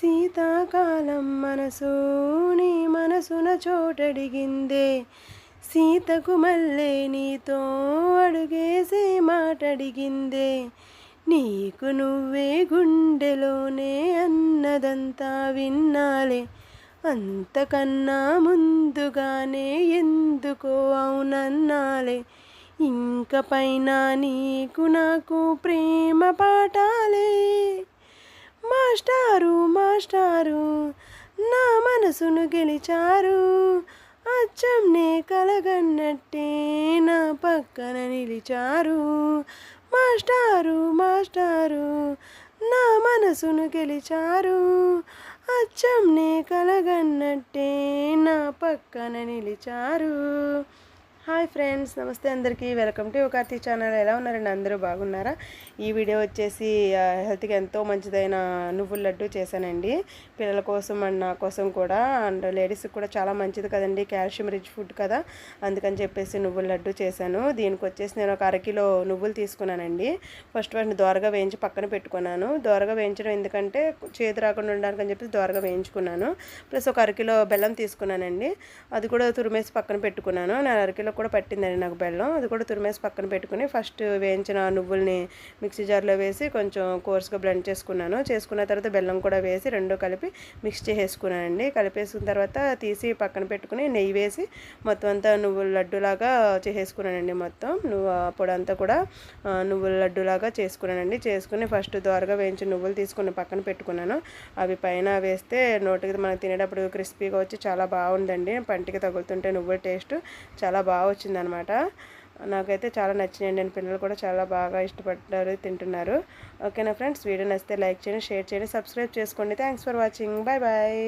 శీతాకాలం మనసు నీ మనసున చోటడిగిందే. సీతకు మల్లే నీతో అడుగేసే మాట అడిగిందే నీకు నువ్వే గుండెలోనే అన్నదంతా విన్నాలే. అంతకన్నా ముందుగానే ఎందుకో అవునన్నాలే. ఇంక పైన నీకు నాకు ప్రేమ పాఠాలే. మాస్టారు మా మాస్టారు. నా మనసును గెలిచారు. అచ్చంనే కలగన్నట్టే నా పక్కన నిలిచారు. మాస్టారు మాస్టారు నా మనసును గెలిచారు. అచ్చంనే కలగన్నట్టే నా పక్కన నిలిచారు. హాయ్ ఫ్రెండ్స్ నమస్తే అందరికీ. Welcome to Karthi channel. ఎలా ఉన్నారండి? అందరూ బాగున్నారా? ఈ వీడియో వచ్చేసి హెల్త్కి ఎంతో మంచిదైన నువ్వుల లడ్డు చేశానండి. పిల్లల కోసం అండ్ నా కోసం కూడా. అండ్ లేడీస్కి కూడా చాలా మంచిది కదండి. కాల్షియం రిచ్ ఫుడ్ కదా. అందుకని చెప్పేసి నువ్వుల లడ్డు చేశాను. దీనికి వచ్చేసి నేను ఒక అరకిలో నువ్వులు తీసుకున్నానండి. ఫస్ట్ వాటిని దోరగా వేయించి పక్కన పెట్టుకున్నాను. దోరగా వేయించడం ఎందుకంటే చేతి రాకుండా ఉండడానికి అని చెప్పేసి దోరగా వేయించుకున్నాను. ప్లస్ ఒక అరకిలో బెల్లం తీసుకున్నానండి. అది కూడా తురిమేసి పక్కన పెట్టుకున్నాను. నేను అరకిలో కూడా పట్టిందండి నాకు బెల్లం. అది కూడా తురిమేసి పక్కన పెట్టుకుని ఫస్ట్ వేయించిన నువ్వుల్ని మిక్సీ జార్లో వేసి కొంచెం కోర్స్గా బ్లెండ్ చేసుకున్నాను. చేసుకున్న తర్వాత బెల్లం కూడా వేసి రెండు కలిపి మిక్స్ చేసేసుకున్నానండి. కలిపేసుకున్న తర్వాత తీసి పక్కన పెట్టుకుని నెయ్యి వేసి మొత్తం అంతా నువ్వుల లడ్డులాగా చేసేసుకున్నానండి మొత్తం. నువ్వు ఆ పొడి అంతా కూడా నువ్వుల లడ్డులాగా చేసుకున్నానండి. చేసుకుని ఫస్ట్ దోరగా వేయించి నువ్వులు తీసుకుని పక్కన పెట్టుకున్నాను. అవి పైన వేస్తే నోటికి మనం తినేటప్పుడు క్రిస్పీగా వచ్చి చాలా బాగుందండి. పంటికి తగులుతుంటే నువ్వుల టేస్ట్ చాలా బాగా వచ్చిందనమాట నాకైతే చాలా నచ్చినాయండి. నేను పిల్లలు కూడా చాలా బాగా ఇష్టపడ్డారు తింటున్నారు. ఓకేనా ఫ్రెండ్స్? వీడియో నచ్చితే లైక్ చేయండి షేర్ చేయండి సబ్స్క్రైబ్ చేసుకోండి. Thanks for watching. Bye bye.